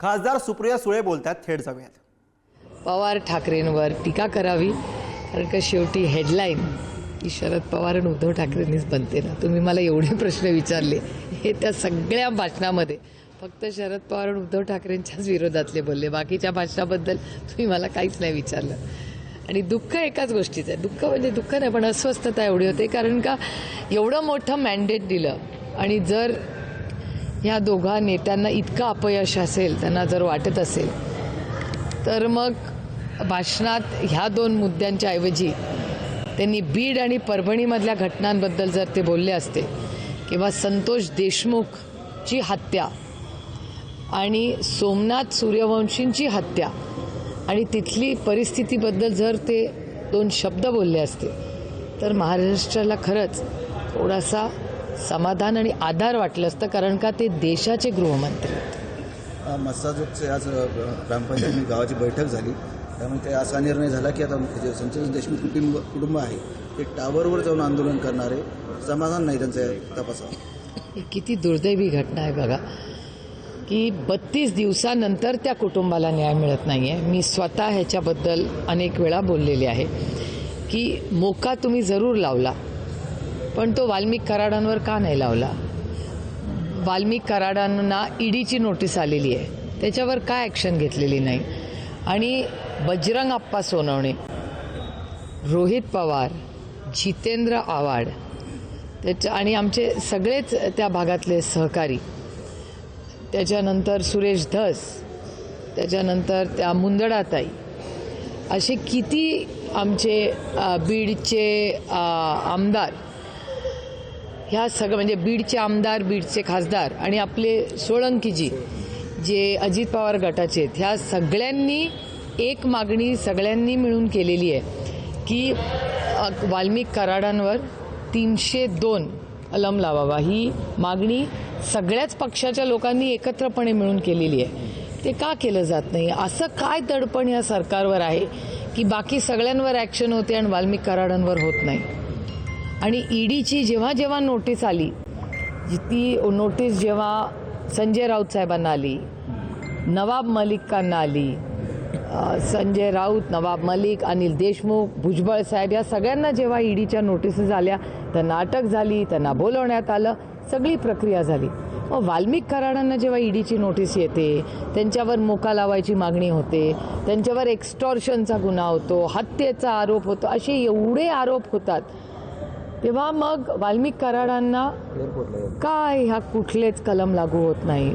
खासदार सुप्रिया सुळे बोलतात थेट जाऊयात. पवार ठाकरेंवर टीका करावी कारण का शेवटी हेडलाईन की शरद पवार आणि उद्धव ठाकरेंनीच बनते ना. तुम्ही मला एवढे प्रश्न विचारले हे त्या सगळ्या भाषणामध्ये. फक्त शरद पवार आणि उद्धव ठाकरेंच्याच विरोधातले बोलले बाकीच्या भाषणाबद्दल तुम्ही मला काहीच नाही विचारलं. आणि दुःख एकाच गोष्टीचं आहे. दुःख म्हणजे दुःख नाही पण अस्वस्थता एवढी होते कारण का एवढं मोठं मॅन्डेट दिलं. आणि जर ह्या दोघा नेत्यांना इतकं अपयश असेल त्यांना जर वाटत असेल तर मग भाषणात ह्या दोन मुद्द्यांच्या ऐवजी त्यांनी बीड आणि परभणीमधल्या घटनांबद्दल जर ते बोलले असते किंवा संतोष देशमुखची हत्या आणि सोमनाथ सूर्यवंशींची हत्या आणि तिथली परिस्थितीबद्दल जर ते दोन शब्द बोलले असते तर महाराष्ट्राला खरंच थोडासा समाधान आणि आधार वाटलं असतं कारण का ते देशाचे गृहमंत्री. मस्साजोगचे आज ग्रामपंचायत गावाची बैठक झाली. त्यामुळे ते असा निर्णय झाला की आता जे संचलन देशमुख कुटुंब कुटुंब आहे ते टावरवर जाऊन आंदोलन करणारे समाधान नाही त्यांचं तपासावर. ही किती दुर्दैवी घटना आहे बघा. की बत्तीस दिवसानंतर त्या कुटुंबाला न्याय मिळत नाही आहे मी स्वतः ह्याच्याबद्दल अनेक वेळा बोललेले आहे की मोका तुम्ही जरूर लावला. पण तो वाल्मिक कराडांवर का नाही लावला? वाल्मिक कराडांना ईडीची नोटीस आलेली आहे. त्याच्यावर का ॲक्शन घेतलेली नाही? आणि बजरंग आप्पा सोनवणे रोहित पवार जितेंद्र आवाड त्याच्या आणि आमचे सगळेच त्या भागातले सहकारी त्याच्यानंतर सुरेश धस त्याच्यानंतर त्या मुंदडाताई असे किती आमचे बीडचे आमदार ह्या सगळं म्हणजे बीडचे आमदार बीडचे खासदार आणि आपले सोळंकीजी जे अजित पवार गटाचे आहेत ह्या सगळ्यांनी एक मागणी सगळ्यांनी मिळून केलेली आहे की वाल्मिक कराडांवर तीनशे दोन अलम लावावा. ही मागणी सगळ्याच पक्षाच्या लोकांनी एकत्रपणे मिळून केलेली आहे. ते का केलं जात नाही? असं काय दडपण या सरकारवर आहे की बाकी सगळ्यांवर ॲक्शन होते आणि वाल्मिक कराडांवर होत नाही? आणि ईडीची जेव्हा जेव्हा नोटीस आली ती नोटीस जेव्हा संजय राऊत साहेबांना आली नवाब मलिकांना आली संजय राऊत नवाब मलिक अनिल देशमुख भुजबळ साहेब या सगळ्यांना जेव्हा ईडीच्या नोटिसेस आल्या त्यांना अटक झाली त्यांना बोलवण्यात आलं सगळी प्रक्रिया झाली. मग वाल्मिक कराडांना जेव्हा ईडीची नोटीस येते त्यांच्यावर मोका लावायची मागणी होते त्यांच्यावर एक्स्टॉर्शनचा गुन्हा होतो हत्येचा आरोप होतो असे एवढे आरोप होतात तेव्हा मग वाल्मिक कराडांना काय ह्या कुठलेच कलम लागू होत नाही.